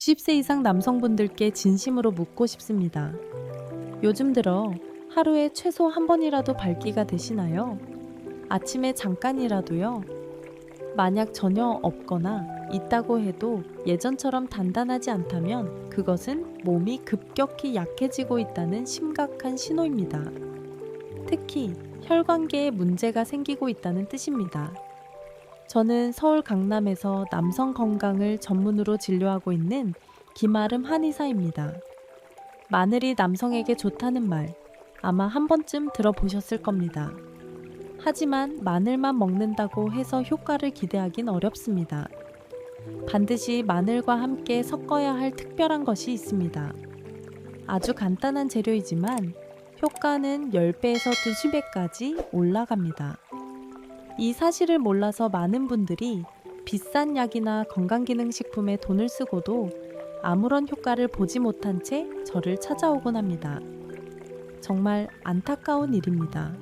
10세 이상 남성분들께 진심으로 묻고 싶습니다. 요즘 들어 하루에 최소 한 번이라도 밟기가 되시나요? 아침에 잠깐이라도요? 만약 전혀 없거나 있다고 해도 예전처럼 단단하지 않다면 그것은 몸이 급격히 약해지고 있다는 심각한 신호입니다. 특히 혈관계에 문제가 생기고 있다는 뜻입니다. 저는 서울 강남에서 남성 건강을 전문으로 진료하고 있는 김아름 한의사입니다. 마늘이 남성에게 좋다는 말 아마 한 번쯤 들어보셨을 겁니다. 하지만 마늘만 먹는다고 해서 효과를 기대하긴 어렵습니다. 반드시 마늘과 함께 섞어야 할 특별한 것이 있습니다. 아주 간단한 재료이지만 효과는 10배에서 20배까지 올라갑니다. 이 사실을 몰라서 많은 분들이 비싼 약이나 건강기능식품에 돈을 쓰고도 아무런 효과를 보지 못한 채 저를 찾아오곤 합니다. 정말 안타까운 일입니다.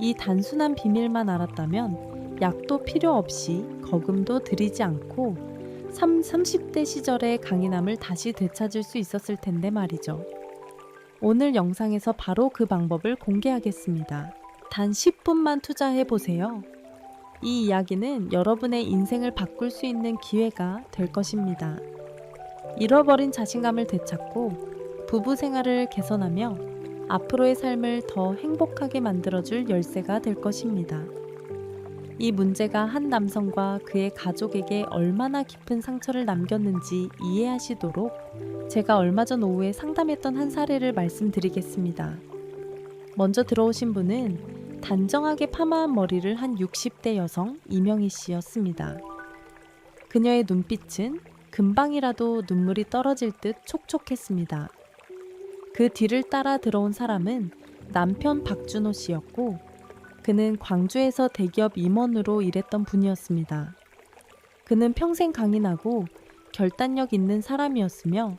이 단순한 비밀만 알았다면 약도 필요 없이 거금도 들이지 않고 3, 30대 시절의 강인함을 다시 되찾을 수 있었을 텐데 말이죠. 오늘 영상에서 바로 그 방법을 공개하겠습니다. 단 10분만 투자해 보세요. 이 이야기는 여러분의 인생을 바꿀 수 있는 기회가 될 것입니다. 잃어버린 자신감을 되찾고 부부 생활을 개선하며 앞으로의 삶을 더 행복하게 만들어줄 열쇠가 될 것입니다. 이 문제가 한 남성과 그의 가족에게 얼마나 깊은 상처를 남겼는지 이해하시도록 제가 얼마 전 오후에 상담했던 한 사례를 말씀드리겠습니다. 먼저 들어오신 분은 단정하게 파마한 머리를 한 60대 여성 이명희 씨였습니다. 그녀의 눈빛은 금방이라도 눈물이 떨어질 듯 촉촉했습니다. 그 뒤를 따라 들어온 사람은 남편 박준호 씨였고 그는 광주에서 대기업 임원으로 일했던 분이었습니다. 그는 평생 강인하고 결단력 있는 사람이었으며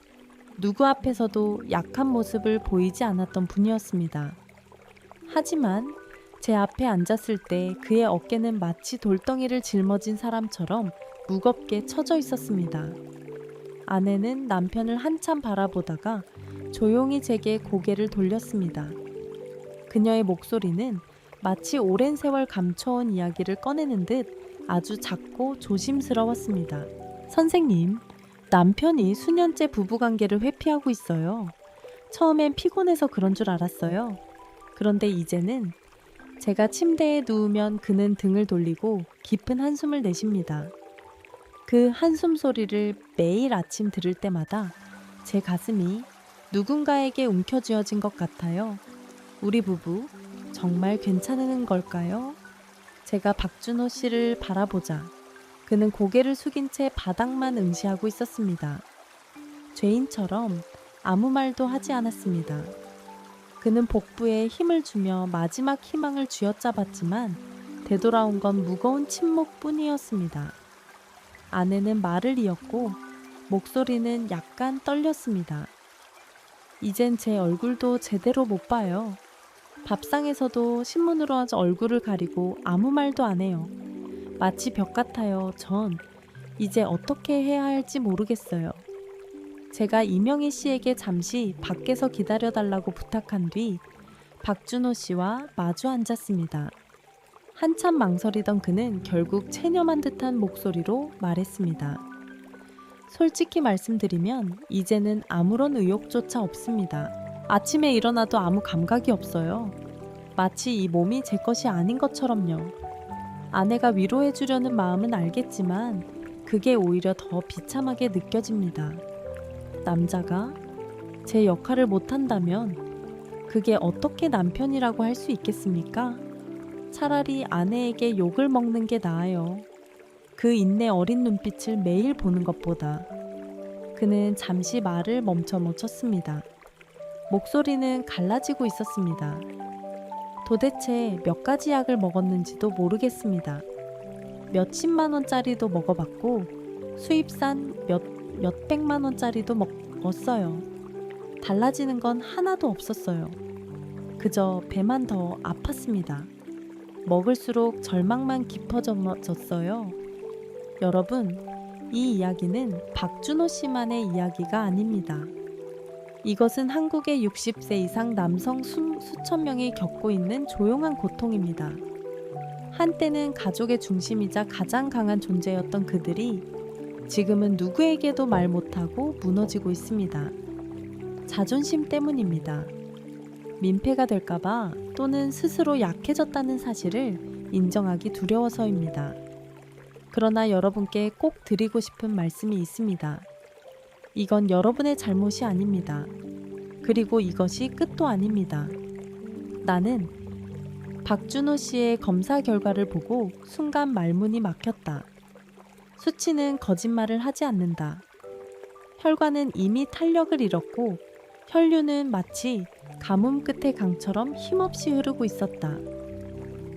누구 앞에서도 약한 모습을 보이지 않았던 분이었습니다. 하지만 제 앞에 앉았을 때 그의 어깨는 마치 돌덩이를 짊어진 사람처럼 무겁게 처져 있었습니다. 아내는 남편을 한참 바라보다가 조용히 제게 고개를 돌렸습니다. 그녀의 목소리는 마치 오랜 세월 감춰온 이야기를 꺼내는 듯 아주 작고 조심스러웠습니다. 선생님, 남편이 수년째 부부관계를 회피하고 있어요. 처음엔 피곤해서 그런 줄 알았어요. 그런데 이제는 제가 침대에 누우면 그는 등을 돌리고 깊은 한숨을 내쉽니다. 그 한숨 소리를 매일 아침 들을 때마다 제 가슴이 누군가에게 움켜쥐어진 것 같아요. 우리 부부 정말 괜찮은 걸까요? 제가 박준호 씨를 바라보자 그는 고개를 숙인 채 바닥만 응시하고 있었습니다. 죄인처럼 아무 말도 하지 않았습니다. 그는 복부에 힘을 주며 마지막 희망을 쥐어짜봤지만 되돌아온 건 무거운 침묵뿐이었습니다. 아내는 말을 이었고 목소리는 약간 떨렸습니다. 이젠 제 얼굴도 제대로 못 봐요. 밥상에서도 신문으로 얼굴을 가리고 아무 말도 안 해요. 마치 벽 같아요. 전 이제 어떻게 해야 할지 모르겠어요. 제가 이명희 씨에게 잠시 밖에서 기다려달라고 부탁한 뒤 박준호 씨와 마주 앉았습니다. 한참 망설이던 그는 결국 체념한 듯한 목소리로 말했습니다. 솔직히 말씀드리면 이제는 아무런 의욕조차 없습니다. 아침에 일어나도 아무 감각이 없어요. 마치 이 몸이 제 것이 아닌 것처럼요. 아내가 위로해 주려는 마음은 알겠지만 그게 오히려 더 비참하게 느껴집니다. 남자가 제 역할을 못한다면 그게 어떻게 남편이라고 할 수 있겠습니까? 차라리 아내에게 욕을 먹는 게 나아요. 그 인내 어린 눈빛을 매일 보는 것보다. 그는 잠시 말을 멈춰 못 쳤습니다. 목소리는 갈라지고 있었습니다. 도대체 몇 가지 약을 먹었는지도 모르겠습니다. 몇십만 원짜리도 먹어봤고 수입산 몇, 몇백만 원짜리도 먹었어요. 달라지는 건 하나도 없었어요. 그저 배만 더 아팠습니다. 먹을수록 절망만 깊어졌어요. 여러분, 이 이야기는 박준호 씨만의 이야기가 아닙니다. 이것은 한국의 60세 이상 남성 수, 수천 명이 겪고 있는 조용한 고통입니다. 한때는 가족의 중심이자 가장 강한 존재였던 그들이 지금은 누구에게도 말 못하고 무너지고 있습니다. 자존심 때문입니다. 민폐가 될까봐 또는 스스로 약해졌다는 사실을 인정하기 두려워서입니다. 그러나 여러분께 꼭 드리고 싶은 말씀이 있습니다. 이건 여러분의 잘못이 아닙니다. 그리고 이것이 끝도 아닙니다. 나는 박준호 씨의 검사 결과를 보고 순간 말문이 막혔다. 수치는 거짓말을 하지 않는다. 혈관은 이미 탄력을 잃었고 혈류는 마치 가뭄 끝의 강처럼 힘없이 흐르고 있었다.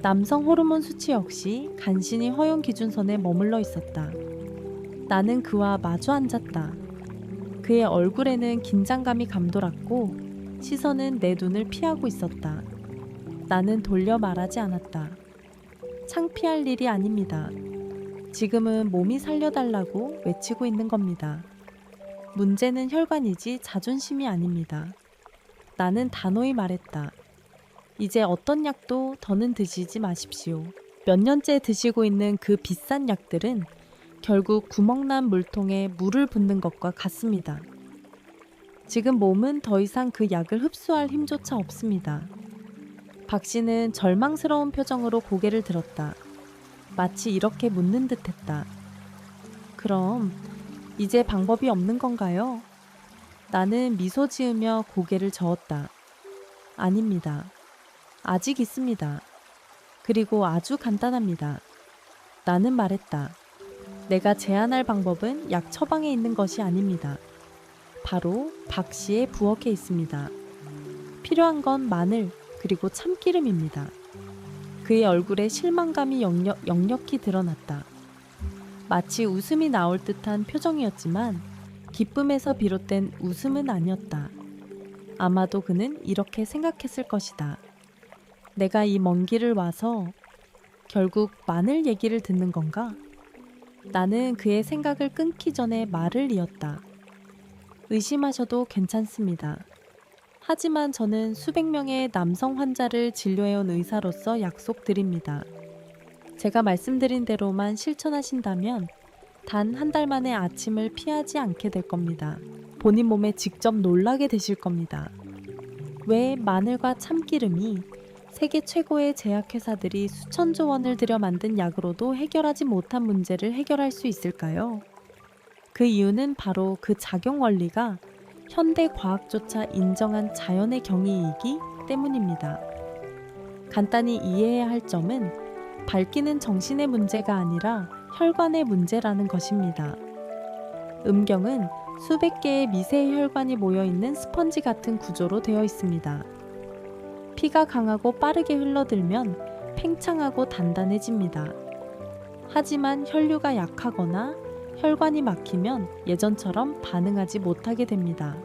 남성 호르몬 수치 역시 간신히 허용 기준선에 머물러 있었다. 나는 그와 마주 앉았다. 그의 얼굴에는 긴장감이 감돌았고 시선은 내 눈을 피하고 있었다. 나는 돌려 말하지 않았다. 창피할 일이 아닙니다. 지금은 몸이 살려달라고 외치고 있는 겁니다. 문제는 혈관이지 자존심이 아닙니다. 나는 단호히 말했다. 이제 어떤 약도 더는 드시지 마십시오. 몇 년째 드시고 있는 그 비싼 약들은 결국 구멍난 물통에 물을 붓는 것과 같습니다. 지금 몸은 더 이상 그 약을 흡수할 힘조차 없습니다. 박 씨는 절망스러운 표정으로 고개를 들었다. 마치 이렇게 묻는 듯 했다. 그럼 이제 방법이 없는 건가요? 나는 미소 지으며 고개를 저었다. 아닙니다. 아직 있습니다. 그리고 아주 간단합니다. 나는 말했다. 내가 제안할 방법은 약 처방에 있는 것이 아닙니다. 바로 박 씨의 부엌에 있습니다. 필요한 건 마늘 그리고 참기름입니다. 그의 얼굴에 실망감이 역력, 역력히 드러났다. 마치 웃음이 나올 듯한 표정이었지만 기쁨에서 비롯된 웃음은 아니었다. 아마도 그는 이렇게 생각했을 것이다. 내가 이 먼 길을 와서 결국 마늘 얘기를 듣는 건가? 나는 그의 생각을 끊기 전에 말을 이었다. 의심하셔도 괜찮습니다. 하지만 저는 수백 명의 남성 환자를 진료해온 의사로서 약속드립니다. 제가 말씀드린 대로만 실천하신다면 단 한 달 만에 아침을 피하지 않게 될 겁니다. 본인 몸에 직접 놀라게 되실 겁니다. 왜 마늘과 참기름이 세계 최고의 제약회사들이 수천조 원을 들여 만든 약으로도 해결하지 못한 문제를 해결할 수 있을까요? 그 이유는 바로 그 작용 원리가 현대 과학조차 인정한 자연의 경이이기 때문입니다. 간단히 이해해야 할 점은 밝기는 정신의 문제가 아니라 혈관의 문제라는 것입니다. 음경은 수백 개의 미세 혈관이 모여 있는 스펀지 같은 구조로 되어 있습니다. 피가 강하고 빠르게 흘러들면 팽창하고 단단해집니다. 하지만 혈류가 약하거나 혈관이 막히면 예전처럼 반응하지 못하게 됩니다.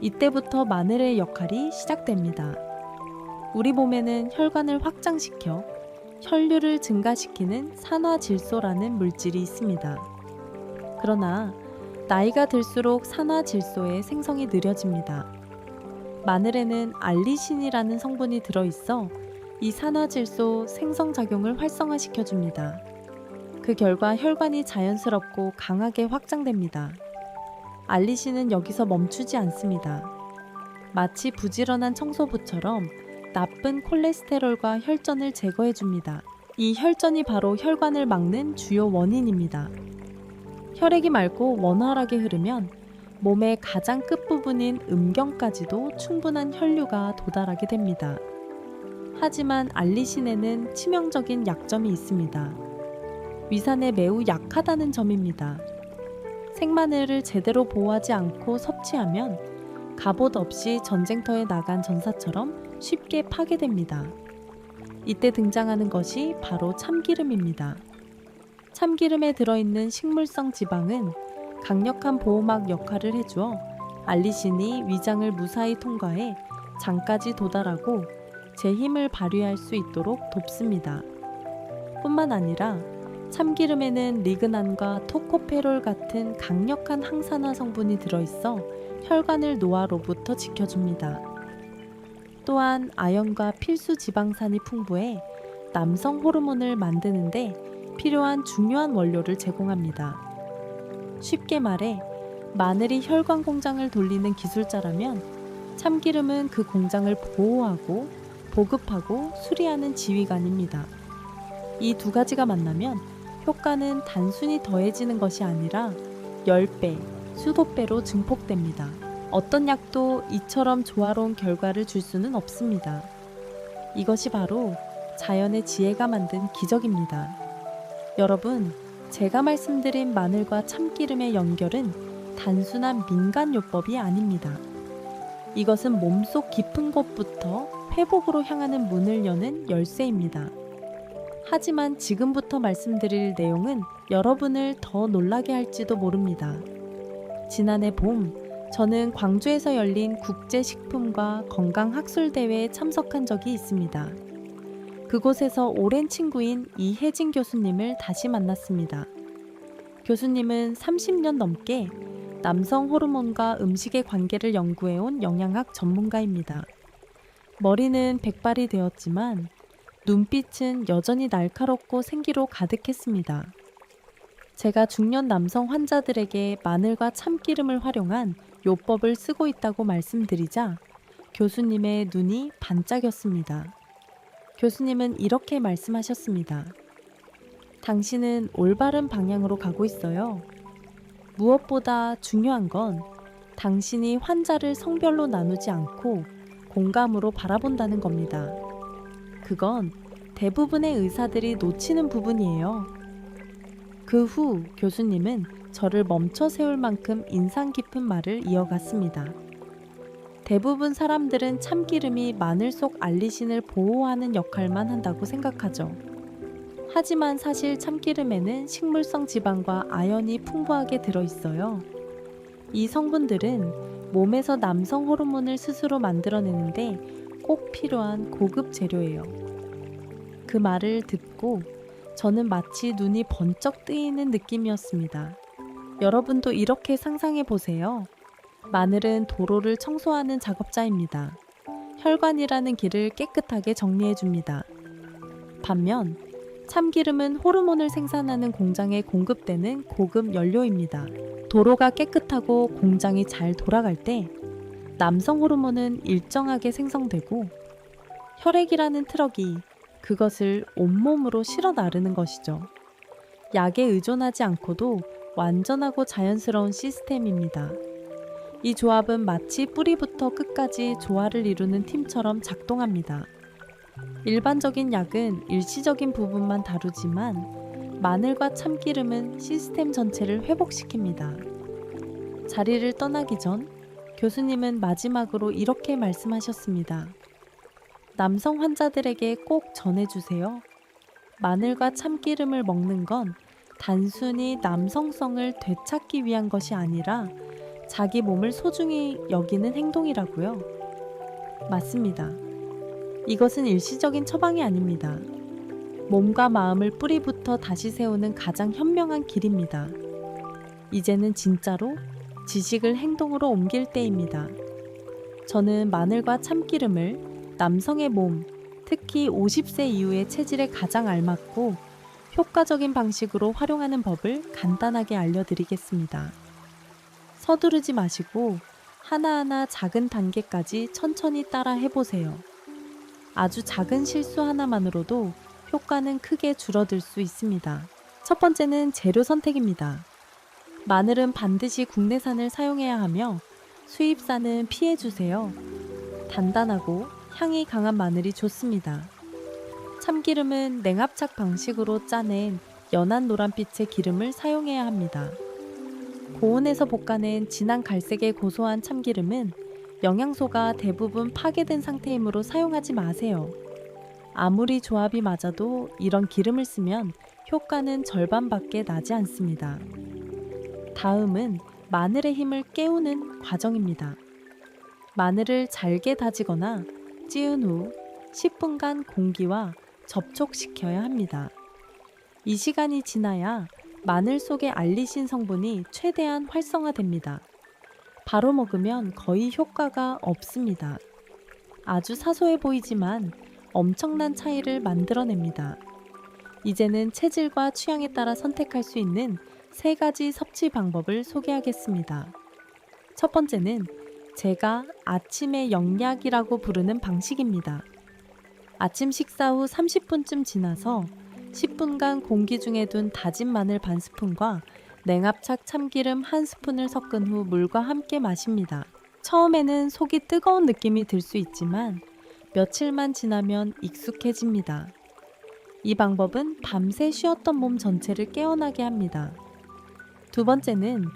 이때부터 마늘의 역할이 시작됩니다. 우리 몸에는 혈관을 확장시켜 혈류를 증가시키는 산화질소라는 물질이 있습니다. 그러나 나이가 들수록 산화질소의 생성이 느려집니다. 마늘에는 알리신이라는 성분이 들어있어 이 산화질소 생성 작용을 활성화시켜 줍니다. 그 결과 혈관이 자연스럽고 강하게 확장됩니다. 알리신은 여기서 멈추지 않습니다. 마치 부지런한 청소부처럼 나쁜 콜레스테롤과 혈전을 제거해 줍니다. 이 혈전이 바로 혈관을 막는 주요 원인입니다. 혈액이 맑고 원활하게 흐르면 몸의 가장 끝부분인 음경까지도 충분한 혈류가 도달하게 됩니다. 하지만 알리신에는 치명적인 약점이 있습니다. 위산에 매우 약하다는 점입니다. 생마늘을 제대로 보호하지 않고 섭취하면 갑옷 없이 전쟁터에 나간 전사처럼 쉽게 파괴됩니다. 이때 등장하는 것이 바로 참기름입니다. 참기름에 들어있는 식물성 지방은 강력한 보호막 역할을 해주어 알리신이 위장을 무사히 통과해 장까지 도달하고 제 힘을 발휘할 수 있도록 돕습니다. 뿐만 아니라 참기름에는 리그난과 토코페롤 같은 강력한 항산화 성분이 들어있어 혈관을 노화로부터 지켜줍니다. 또한 아연과 필수 지방산이 풍부해 남성 호르몬을 만드는데 필요한 중요한 원료를 제공합니다. 쉽게 말해 마늘이 혈관 공장을 돌리는 기술자라면 참기름은 그 공장을 보호하고 보급하고 수리하는 지휘관입니다. 이 두 가지가 만나면 효과는 단순히 더해지는 것이 아니라 10배, 수도 배로 증폭됩니다. 어떤 약도 이처럼 조화로운 결과를 줄 수는 없습니다. 이것이 바로 자연의 지혜가 만든 기적입니다. 여러분, 제가 말씀드린 마늘과 참기름의 연결은 단순한 민간요법이 아닙니다. 이것은 몸속 깊은 곳부터 회복으로 향하는 문을 여는 열쇠입니다. 하지만 지금부터 말씀드릴 내용은 여러분을 더 놀라게 할지도 모릅니다. 지난해 봄, 저는 광주에서 열린 국제식품과 건강학술대회에 참석한 적이 있습니다. 그곳에서 오랜 친구인 이혜진 교수님을 다시 만났습니다. 교수님은 30년 넘게 남성 호르몬과 음식의 관계를 연구해온 영양학 전문가입니다. 머리는 백발이 되었지만 눈빛은 여전히 날카롭고 생기로 가득했습니다. 제가 중년 남성 환자들에게 마늘과 참기름을 활용한 요법을 쓰고 있다고 말씀드리자 교수님의 눈이 반짝였습니다. 교수님은 이렇게 말씀하셨습니다. 당신은 올바른 방향으로 가고 있어요. 무엇보다 중요한 건 당신이 환자를 성별로 나누지 않고 공감으로 바라본다는 겁니다. 그건 대부분의 의사들이 놓치는 부분이에요. 그 후 교수님은 저를 멈춰 세울 만큼 인상 깊은 말을 이어갔습니다. 대부분 사람들은 참기름이 마늘 속 알리신을 보호하는 역할만 한다고 생각하죠. 하지만 사실 참기름에는 식물성 지방과 아연이 풍부하게 들어있어요. 이 성분들은 몸에서 남성 호르몬을 스스로 만들어내는데 꼭 필요한 고급 재료예요. 그 말을 듣고 저는 마치 눈이 번쩍 뜨이는 느낌이었습니다. 여러분도 이렇게 상상해 보세요. 마늘은 도로를 청소하는 작업자입니다. 혈관이라는 길을 깨끗하게 정리해 줍니다. 반면 참기름은 호르몬을 생산하는 공장에 공급되는 고급 연료입니다. 도로가 깨끗하고 공장이 잘 돌아갈 때 남성 호르몬은 일정하게 생성되고 혈액이라는 트럭이 그것을 온몸으로 실어 나르는 것이죠. 약에 의존하지 않고도 완전하고 자연스러운 시스템입니다. 이 조합은 마치 뿌리부터 끝까지 조화를 이루는 팀처럼 작동합니다. 일반적인 약은 일시적인 부분만 다루지만 마늘과 참기름은 시스템 전체를 회복시킵니다. 자리를 떠나기 전 교수님은 마지막으로 이렇게 말씀하셨습니다. 남성 환자들에게 꼭 전해주세요. 마늘과 참기름을 먹는 건 단순히 남성성을 되찾기 위한 것이 아니라 자기 몸을 소중히 여기는 행동이라고요. 맞습니다. 이것은 일시적인 처방이 아닙니다. 몸과 마음을 뿌리부터 다시 세우는 가장 현명한 길입니다. 이제는 진짜로 지식을 행동으로 옮길 때입니다. 저는 마늘과 참기름을 남성의 몸, 특히 50세 이후의 체질에 가장 알맞고 효과적인 방식으로 활용하는 법을 간단하게 알려드리겠습니다. 서두르지 마시고 하나하나 작은 단계까지 천천히 따라 해보세요. 아주 작은 실수 하나만으로도 효과는 크게 줄어들 수 있습니다. 첫 번째는 재료 선택입니다. 마늘은 반드시 국내산을 사용해야 하며 수입산은 피해주세요. 단단하고 향이 강한 마늘이 좋습니다. 참기름은 냉압착 방식으로 짜낸 연한 노란빛의 기름을 사용해야 합니다. 고온에서 볶아낸 진한 갈색의 고소한 참기름은 영양소가 대부분 파괴된 상태이므로 사용하지 마세요. 아무리 조합이 맞아도 이런 기름을 쓰면 효과는 절반밖에 나지 않습니다. 다음은 마늘의 힘을 깨우는 과정입니다. 마늘을 잘게 다지거나 찌은 후 10분간 공기와 접촉시켜야 합니다. 이 시간이 지나야 마늘 속의 알리신 성분이 최대한 활성화됩니다. 바로 먹으면 거의 효과가 없습니다. 아주 사소해 보이지만 엄청난 차이를 만들어냅니다. 이제는 체질과 취향에 따라 선택할 수 있는 세 가지 섭취 방법을 소개하겠습니다. 첫 번째는 제가 아침의 영약이라고 부르는 방식입니다. 아침 식사 후 30분쯤 지나서 10분간 공기 중에 둔 다진 마늘 반 스푼과 냉합착 참기름 한 스푼을 섞은 후 물과 함께 마십니다. 처음에는 속이 뜨거운 느낌이 들 수 있지만 며칠만 지나면 익숙해집니다. 이 방법은 밤새 쉬었던 몸 전체를 깨어나게 합니다. 두 번째는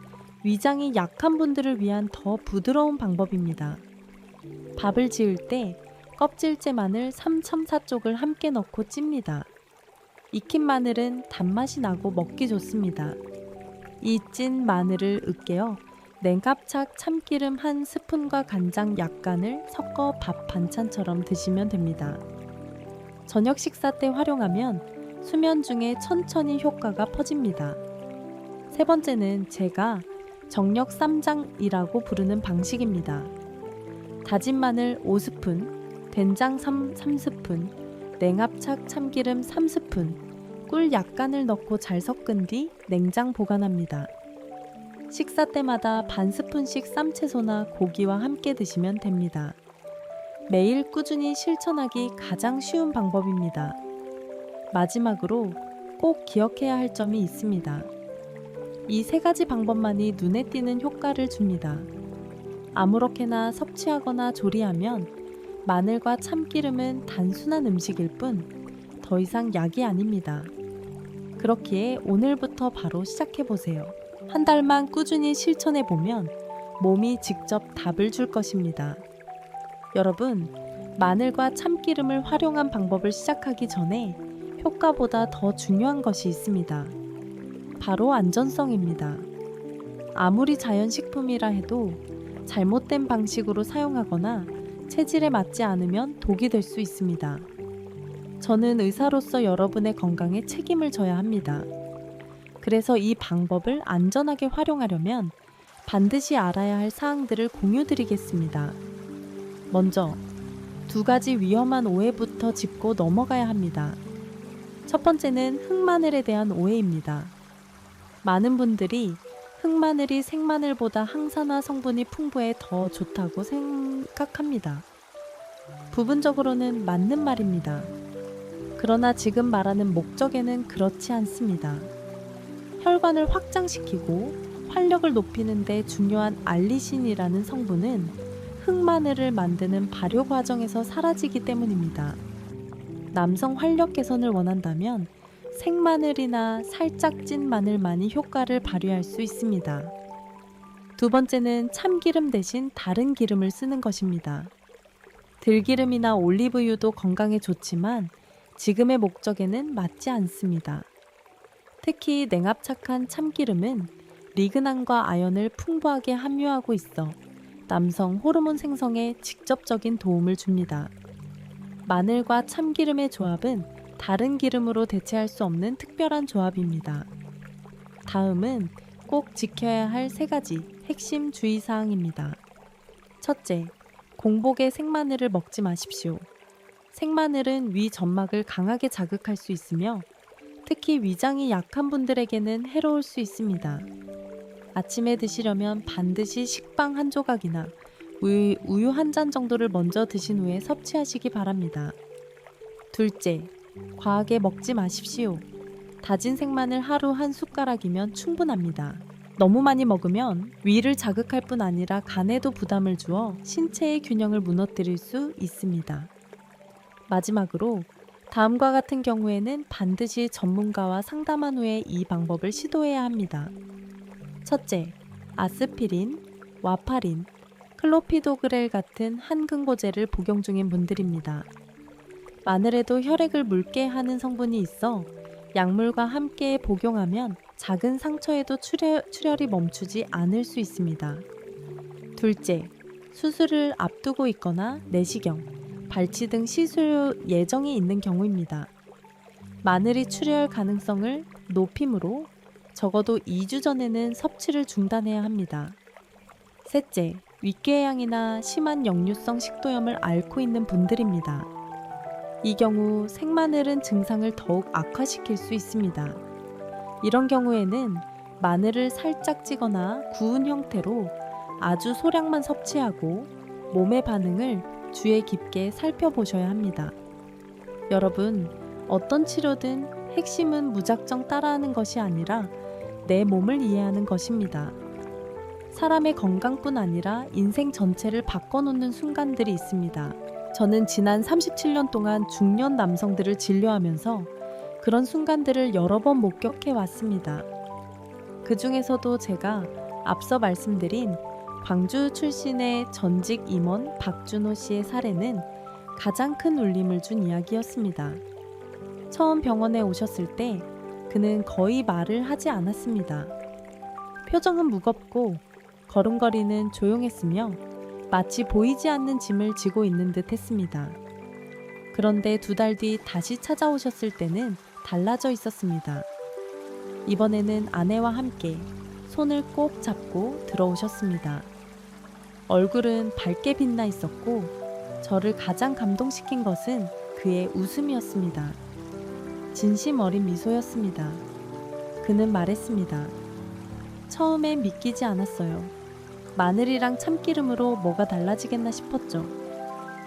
위장이 약한 분들을 위한 더 부드러운 방법입니다. 밥을 지을 때 껍질째 마늘 3첨4 쪽을 함께 넣고 찝니다. 익힌 마늘은 단맛이 나고 먹기 좋습니다. 이 찐 마늘을 으깨어 냉갑착 참기름 한 스푼과 간장 약간을 섞어 밥 반찬처럼 드시면 됩니다. 저녁 식사 때 활용하면 수면 중에 천천히 효과가 퍼집니다. 세 번째는 제가 정력 쌈장이라고 부르는 방식입니다. 다진 마늘 5스푼, 된장 3, 3스푼, 냉합착 참기름 3스푼, 꿀 약간을 넣고 잘 섞은 뒤 냉장 보관합니다. 식사 때마다 반 스푼씩 쌈채소나 고기와 함께 드시면 됩니다. 매일 꾸준히 실천하기 가장 쉬운 방법입니다. 마지막으로 꼭 기억해야 할 점이 있습니다. 이 세 가지 방법만이 눈에 띄는 효과를 줍니다. 아무렇게나 섭취하거나 조리하면 마늘과 참기름은 단순한 음식일 뿐 더 이상 약이 아닙니다. 그렇기에 오늘부터 바로 시작해 보세요. 한 달만 꾸준히 실천해 보면 몸이 직접 답을 줄 것입니다. 여러분, 마늘과 참기름을 활용한 방법을 시작하기 전에 효과보다 더 중요한 것이 있습니다. 바로 안전성입니다. 아무리 자연식품이라 해도 잘못된 방식으로 사용하거나 체질에 맞지 않으면 독이 될 수 있습니다. 저는 의사로서 여러분의 건강에 책임을 져야 합니다. 그래서 이 방법을 안전하게 활용하려면 반드시 알아야 할 사항들을 공유드리겠습니다. 먼저 두 가지 위험한 오해부터 짚고 넘어가야 합니다. 첫 번째는 흑마늘에 대한 오해입니다. 많은 분들이 흑마늘이 생마늘보다 항산화 성분이 풍부해 더 좋다고 생각합니다. 부분적으로는 맞는 말입니다. 그러나 지금 말하는 목적에는 그렇지 않습니다. 혈관을 확장시키고 활력을 높이는 데 중요한 알리신이라는 성분은 흑마늘을 만드는 발효 과정에서 사라지기 때문입니다. 남성 활력 개선을 원한다면 생마늘이나 살짝 찐 마늘만이 효과를 발휘할 수 있습니다. 두 번째는 참기름 대신 다른 기름을 쓰는 것입니다. 들기름이나 올리브유도 건강에 좋지만 지금의 목적에는 맞지 않습니다. 특히 냉압착한 참기름은 리그난과 아연을 풍부하게 함유하고 있어 남성 호르몬 생성에 직접적인 도움을 줍니다. 마늘과 참기름의 조합은 다른 기름으로 대체할 수 없는 특별한 조합입니다. 다음은 꼭 지켜야 할 세 가지 핵심 주의사항입니다. 첫째, 공복에 생마늘을 먹지 마십시오. 생마늘은 위 점막을 강하게 자극할 수 있으며 특히 위장이 약한 분들에게는 해로울 수 있습니다. 아침에 드시려면 반드시 식빵 한 조각이나 우유, 우유 한 잔 정도를 먼저 드신 후에 섭취하시기 바랍니다. 둘째, 과하게 먹지 마십시오. 다진 생마늘 하루 한 숟가락이면 충분합니다. 너무 많이 먹으면 위를 자극할 뿐 아니라 간에도 부담을 주어 신체의 균형을 무너뜨릴 수 있습니다. 마지막으로 다음과 같은 경우에는 반드시 전문가와 상담한 후에 이 방법을 시도해야 합니다. 첫째, 아스피린, 와파린, 클로피도그렐 같은 한근고제를 복용 중인 분들입니다. 마늘에도 혈액을 묽게 하는 성분이 있어 약물과 함께 복용하면 작은 상처에도 출혈, 출혈이 멈추지 않을 수 있습니다. 둘째, 수술을 앞두고 있거나 내시경, 발치 등 시술 예정이 있는 경우입니다. 마늘이 출혈 가능성을 높이므로 적어도 2주 전에는 섭취를 중단해야 합니다. 셋째, 윗궤양이나 심한 역류성 식도염을 앓고 있는 분들입니다. 이 경우 생마늘은 증상을 더욱 악화시킬 수 있습니다. 이런 경우에는 마늘을 살짝 찌거나 구운 형태로 아주 소량만 섭취하고 몸의 반응을 주의 깊게 살펴보셔야 합니다. 여러분, 어떤 치료든 핵심은 무작정 따라하는 것이 아니라 내 몸을 이해하는 것입니다. 사람의 건강뿐 아니라 인생 전체를 바꿔놓는 순간들이 있습니다. 저는 지난 37년 동안 중년 남성들을 진료하면서 그런 순간들을 여러 번 목격해 왔습니다. 그 중에서도 제가 앞서 말씀드린 광주 출신의 전직 임원 박준호 씨의 사례는 가장 큰 울림을 준 이야기였습니다. 처음 병원에 오셨을 때 그는 거의 말을 하지 않았습니다. 표정은 무겁고 걸음걸이는 조용했으며 마치 보이지 않는 짐을 지고 있는 듯 했습니다. 그런데 두 달 뒤 다시 찾아오셨을 때는 달라져 있었습니다. 이번에는 아내와 함께 손을 꼭 잡고 들어오셨습니다. 얼굴은 밝게 빛나 있었고 저를 가장 감동시킨 것은 그의 웃음이었습니다. 진심 어린 미소였습니다. 그는 말했습니다. 처음엔 믿기지 않았어요. 마늘이랑 참기름으로 뭐가 달라지겠나 싶었죠.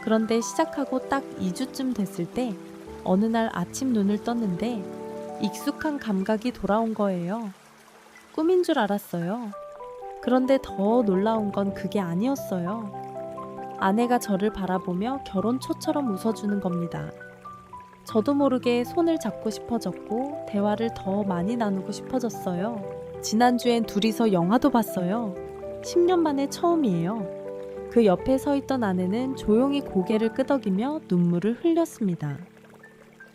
그런데 시작하고 딱 2주쯤 됐을 때 어느 날 아침 눈을 떴는데 익숙한 감각이 돌아온 거예요. 꿈인 줄 알았어요. 그런데 더 놀라운 건 그게 아니었어요. 아내가 저를 바라보며 결혼 초처럼 웃어주는 겁니다. 저도 모르게 손을 잡고 싶어졌고 대화를 더 많이 나누고 싶어졌어요. 지난주엔 둘이서 영화도 봤어요. 10년 만에 처음이에요. 그 옆에 서 있던 아내는 조용히 고개를 끄덕이며 눈물을 흘렸습니다.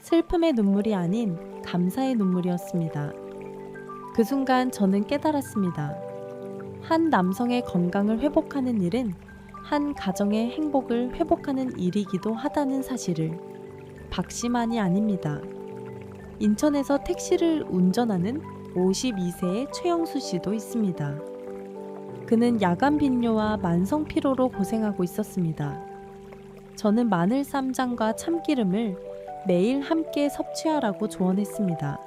슬픔의 눈물이 아닌 감사의 눈물이었습니다. 그 순간 저는 깨달았습니다. 한 남성의 건강을 회복하는 일은 한 가정의 행복을 회복하는 일이기도 하다는 사실을 박씨만이 아닙니다. 인천에서 택시를 운전하는 52세의 최영수 씨도 있습니다. 그는 야간 빈뇨와 만성 피로로 고생하고 있었습니다. 저는 마늘 쌈장과 참기름을 매일 함께 섭취하라고 조언했습니다.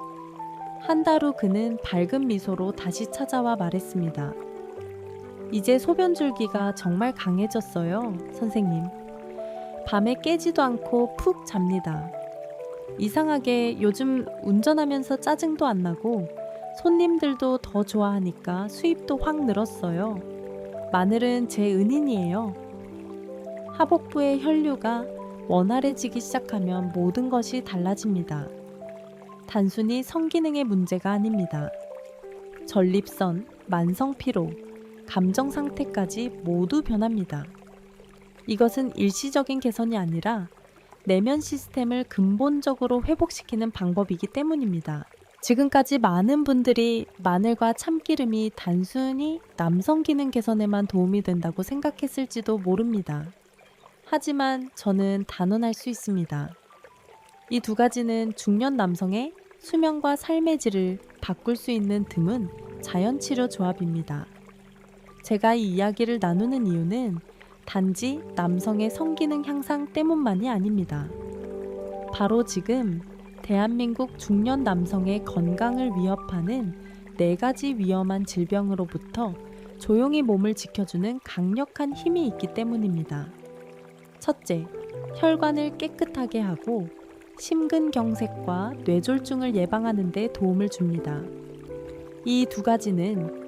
한 달 후 그는 밝은 미소로 다시 찾아와 말했습니다. 이제 소변 줄기가 정말 강해졌어요, 선생님. 밤에 깨지도 않고 푹 잡니다. 이상하게 요즘 운전하면서 짜증도 안 나고 손님들도 더 좋아하니까 수입도 확 늘었어요. 마늘은 제 은인이에요. 하복부의 혈류가 원활해지기 시작하면 모든 것이 달라집니다. 단순히 성기능의 문제가 아닙니다. 전립선, 만성 피로, 감정 상태까지 모두 변합니다. 이것은 일시적인 개선이 아니라 내면 시스템을 근본적으로 회복시키는 방법이기 때문입니다. 지금까지 많은 분들이 마늘과 참기름이 단순히 남성 기능 개선에만 도움이 된다고 생각했을지도 모릅니다. 하지만 저는 단언할 수 있습니다. 이 두 가지는 중년 남성의 수면과 삶의 질을 바꿀 수 있는 드문 자연치료 조합입니다. 제가 이 이야기를 나누는 이유는 단지 남성의 성기능 향상 때문만이 아닙니다. 바로 지금 대한민국 중년 남성의 건강을 위협하는 네 가지 위험한 질병으로부터 조용히 몸을 지켜주는 강력한 힘이 있기 때문입니다. 첫째, 혈관을 깨끗하게 하고 심근경색과 뇌졸중을 예방하는 데 도움을 줍니다. 이 두 가지는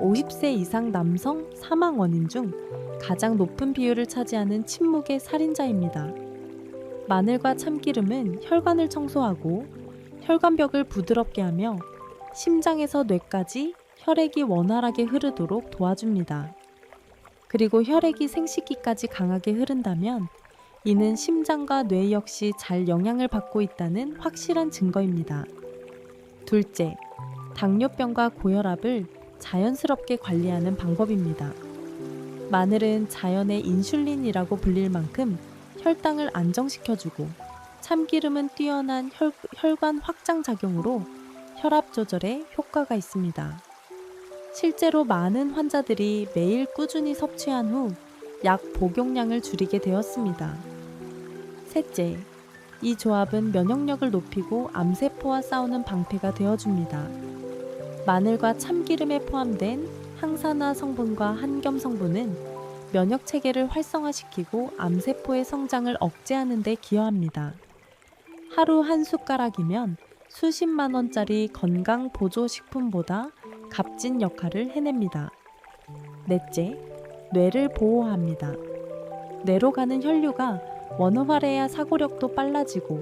50세 이상 남성 사망 원인 중 가장 높은 비율을 차지하는 침묵의 살인자입니다. 마늘과 참기름은 혈관을 청소하고 혈관벽을 부드럽게 하며 심장에서 뇌까지 혈액이 원활하게 흐르도록 도와줍니다. 그리고 혈액이 생식기까지 강하게 흐른다면 이는 심장과 뇌 역시 잘 영향을 받고 있다는 확실한 증거입니다. 둘째, 당뇨병과 고혈압을 자연스럽게 관리하는 방법입니다. 마늘은 자연의 인슐린이라고 불릴 만큼 혈당을 안정시켜주고 참기름은 뛰어난 혈, 혈관 확장 작용으로 혈압 조절에 효과가 있습니다. 실제로 많은 환자들이 매일 꾸준히 섭취한 후 약 복용량을 줄이게 되었습니다. 셋째, 이 조합은 면역력을 높이고 암세포와 싸우는 방패가 되어줍니다. 마늘과 참기름에 포함된 항산화 성분과 한겸 성분은 면역 체계를 활성화시키고 암세포의 성장을 억제하는 데 기여합니다. 하루 한 숟가락이면 수십만 원짜리 건강 보조 식품보다 값진 역할을 해냅니다. 넷째, 뇌를 보호합니다. 뇌로 가는 혈류가 원활해야 사고력도 빨라지고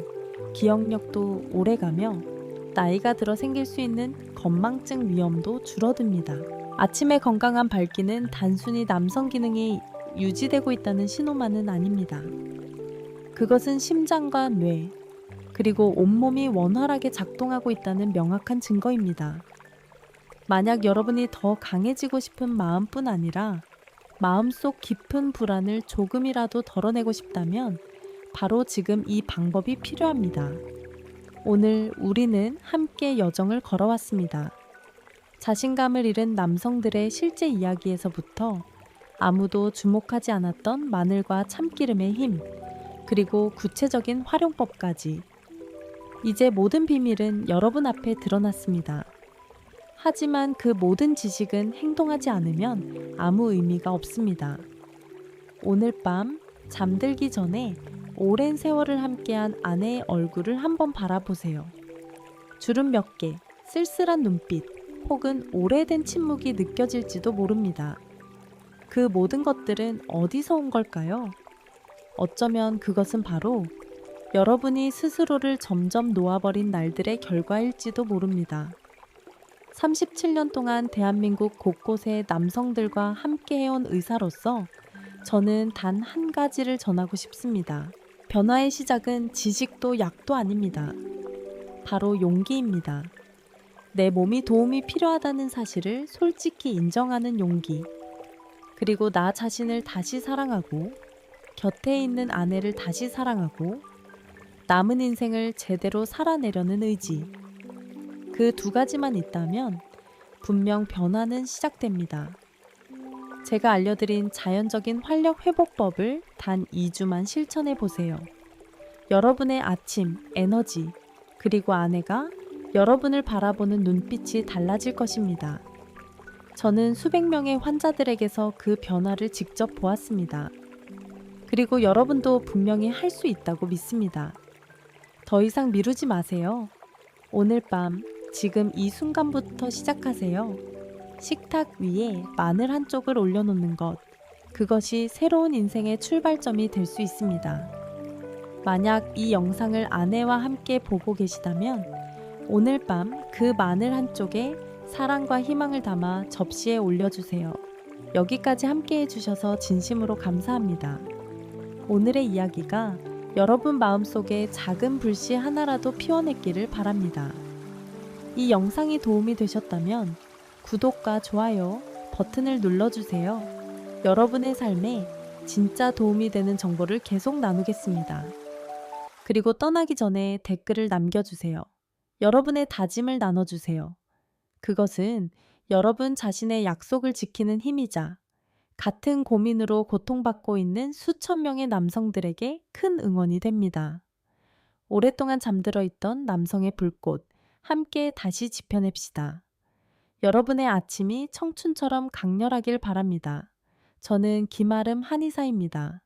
기억력도 오래가며 나이가 들어 생길 수 있는 건망증 위험도 줄어듭니다. 아침에 건강한 밝기는 단순히 남성 기능이 유지되고 있다는 신호만은 아닙니다. 그것은 심장과 뇌, 그리고 온몸이 원활하게 작동하고 있다는 명확한 증거입니다. 만약 여러분이 더 강해지고 싶은 마음뿐 아니라 마음속 깊은 불안을 조금이라도 덜어내고 싶다면 바로 지금 이 방법이 필요합니다. 오늘 우리는 함께 여정을 걸어왔습니다. 자신감을 잃은 남성들의 실제 이야기에서부터 아무도 주목하지 않았던 마늘과 참기름의 힘, 그리고 구체적인 활용법까지 이제 모든 비밀은 여러분 앞에 드러났습니다. 하지만 그 모든 지식은 행동하지 않으면 아무 의미가 없습니다. 오늘 밤 잠들기 전에 오랜 세월을 함께한 아내의 얼굴을 한번 바라보세요. 주름 몇 개, 쓸쓸한 눈빛, 혹은 오래된 침묵이 느껴질지도 모릅니다. 그 모든 것들은 어디서 온 걸까요? 어쩌면 그것은 바로 여러분이 스스로를 점점 놓아버린 날들의 결과일지도 모릅니다. 37년 동안 대한민국 곳곳의 남성들과 함께 해온 의사로서 저는 단 한 가지를 전하고 싶습니다. 변화의 시작은 지식도 약도 아닙니다. 바로 용기입니다. 내 몸이 도움이 필요하다는 사실을 솔직히 인정하는 용기. 그리고 나 자신을 다시 사랑하고 곁에 있는 아내를 다시 사랑하고 남은 인생을 제대로 살아내려는 의지. 그 두 가지만 있다면 분명 변화는 시작됩니다. 제가 알려드린 자연적인 활력 회복법을 단 2주만 실천해 보세요. 여러분의 아침, 에너지, 그리고 아내가 여러분을 바라보는 눈빛이 달라질 것입니다. 저는 수백 명의 환자들에게서 그 변화를 직접 보았습니다. 그리고 여러분도 분명히 할 수 있다고 믿습니다. 더 이상 미루지 마세요. 오늘 밤, 지금 이 순간부터 시작하세요. 식탁 위에 마늘 한 쪽을 올려놓는 것. 그것이 새로운 인생의 출발점이 될 수 있습니다. 만약 이 영상을 아내와 함께 보고 계시다면 오늘 밤 그 마늘 한쪽에 사랑과 희망을 담아 접시에 올려주세요. 여기까지 함께 해주셔서 진심으로 감사합니다. 오늘의 이야기가 여러분 마음속에 작은 불씨 하나라도 피워냈기를 바랍니다. 이 영상이 도움이 되셨다면 구독과 좋아요 버튼을 눌러주세요. 여러분의 삶에 진짜 도움이 되는 정보를 계속 나누겠습니다. 그리고 떠나기 전에 댓글을 남겨주세요. 여러분의 다짐을 나눠주세요. 그것은 여러분 자신의 약속을 지키는 힘이자 같은 고민으로 고통받고 있는 수천 명의 남성들에게 큰 응원이 됩니다. 오랫동안 잠들어 있던 남성의 불꽃, 함께 다시 지펴냅시다. 여러분의 아침이 청춘처럼 강렬하길 바랍니다. 저는 김아름 한의사입니다.